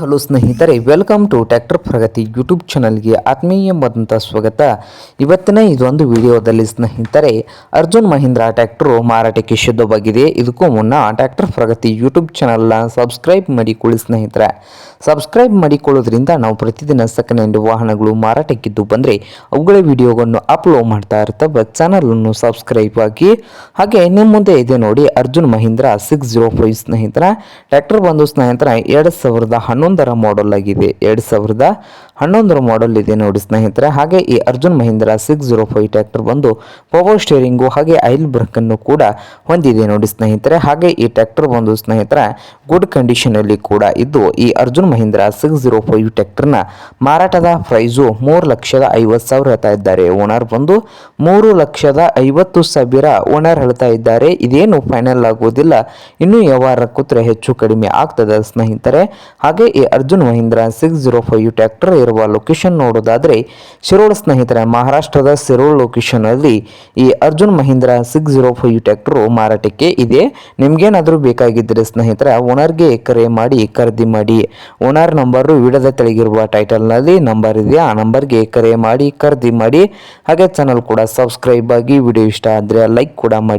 Hello ಸ್ನೇಹಿತರೆ welcome to tractor Pragati YouTube ಚಾನಲ್ಗೆ ಆತ್ಮೀಯವಾದಂಥ ಸ್ವಾಗತ. ಇವತ್ತಿನ ಇದೊಂದು ವಿಡಿಯೋದಲ್ಲಿ ಸ್ನೇಹಿತರೆ, ಅರ್ಜುನ್ ಮಹೀಂದ್ರ ಟ್ಯಾಕ್ಟರು ಮಾರಾಟಕ್ಕೆ ಶುದ್ಧವಾಗಿದೆ ಇದಕ್ಕೂ ಮುನ್ನ ಟ್ಯಾಕ್ಟರ್ ಪ್ರಗತಿ ಯೂಟ್ಯೂಬ್ ಚಾನಲ್ನ ಸಬ್ಸ್ಕ್ರೈಬ್ ಮಾಡಿಕೊಳ್ಳಿ ಸ್ನೇಹಿತರೆ. ಸಬ್ಸ್ಕ್ರೈಬ್ ಮಾಡಿಕೊಳ್ಳೋದ್ರಿಂದ ನಾವು ಪ್ರತಿದಿನ ಸೆಕೆಂಡ್ ವಾಹನಗಳು ಮಾರಾಟಕ್ಕಿದ್ದು ಬಂದರೆ ಅವುಗಳ ವಿಡಿಯೋವನ್ನು ಅಪ್ಲೋಡ್ ಮಾಡ್ತಾ ಇರ್ತವೆ. ಚಾನಲನ್ನು ಸಬ್ಸ್ಕ್ರೈಬ್ ಆಗಿ. ಹಾಗೆ ನಿಮ್ಮ ಮುಂದೆ ಇದೆ ನೋಡಿ Arjun Mahindra six zero five ಸ್ನೇಹಿತರ. ಟ್ಯಾಕ್ಟರ್ ಬಂದು ಸ್ನೇಹಿತರ, ಎರಡು ಸಾವಿರದ ಹನ್ನೊಂದರ ಮಾಡೆಲ್ ಆಗಿದೆ. ಎರಡು ಸಾವಿರದ ಹನ್ನೊಂದರ ಮಾಡೆಲ್ ಇದೆ ನೋಡಿ ಸ್ನೇಹಿತರೆ. ಹಾಗೆ ಈ Arjun Mahindra six zero five tractor ಬಂದು ಪವರ್ ಸ್ಟೇರಿಂಗು ಹಾಗೆ ಬ್ರಕ್ ಅನ್ನು ಕೂಡ ಹೊಂದಿದೆ ನೋಡಿ ಸ್ನೇಹಿತರೆ. ಹಾಗೆ ಈ ಟ್ರ್ಯಾಕ್ಟರ್ ಬಂದು ಸ್ನೇಹಿತರ ಗುಡ್ ಕಂಡೀಷನ್ ಅಲ್ಲಿ ಕೂಡ ಇದ್ದು ಈ Arjun Mahindra six zero five ಟ್ರ್ಯಾಕ್ಟರ್ನ ಮಾರಾಟದ ಪ್ರೈಸು ಮೂರು ಲಕ್ಷದ ಐವತ್ತು ಸಾವಿರ ಹೇಳ್ತಾ ಇದ್ದಾರೆ. ಓನರ್ ಬಂದು ಮೂರು ಲಕ್ಷದ ಐವತ್ತು ಸಾವಿರ ಓನರ್ ಹೇಳ್ತಾ ಇದ್ದಾರೆ. ಇದೇನು ಫೈನಲ್ ಆಗುವುದಿಲ್ಲ ಇನ್ನೂ ವ್ಯವಹಾರ ಕೂತ್ರೆ ಹೆಚ್ಚು ಕಡಿಮೆ ಆಗ್ತದೆ ಸ್ನೇಹಿತರೆ. ಹಾಗೆ ಈ Arjun Mahindra six zero five tractor ಇರುವ ಲೊಕೇಶನ್ ನೋಡೋದಾದ್ರೆ ಶಿರೋಳ ಸ್ನೇಹಿತರೆ, ಮಹಾರಾಷ್ಟ್ರದ ಶಿರೋಳ್ ಲೊಕೇಶನ್ ಅಲ್ಲಿ ಈ Arjun Mahindra six zero five tractor ಮಾರಾಟಕ್ಕೆ ಇದೆ. ನಿಮಗೇನಾದರೂ ಬೇಕಾಗಿದ್ದರೆ ಸ್ನೇಹಿತರೆ, ಓನರ್ಗೆ ಕರೆ ಮಾಡಿ ಖರೀದಿ ಮಾಡಿ. ಓನರ್ ನಂಬರು ವಿಡದ ತೆಳಗಿರುವ ಟೈಟಲ್ನಲ್ಲಿ ನಂಬರ್ ಇದೆ, ಆ ನಂಬರ್ಗೆ ಕರೆ ಮಾಡಿ ಖರೀದಿ ಮಾಡಿ. ಹಾಗೆ ಚಾನಲ್ ಕೂಡ ಸಬ್ಸ್ಕ್ರೈಬ್ ಆಗಿ ವಿಡಿಯೋ ಇಷ್ಟ ಆದರೆ ಲೈಕ್ ಕೂಡ ಮಾಡಿ.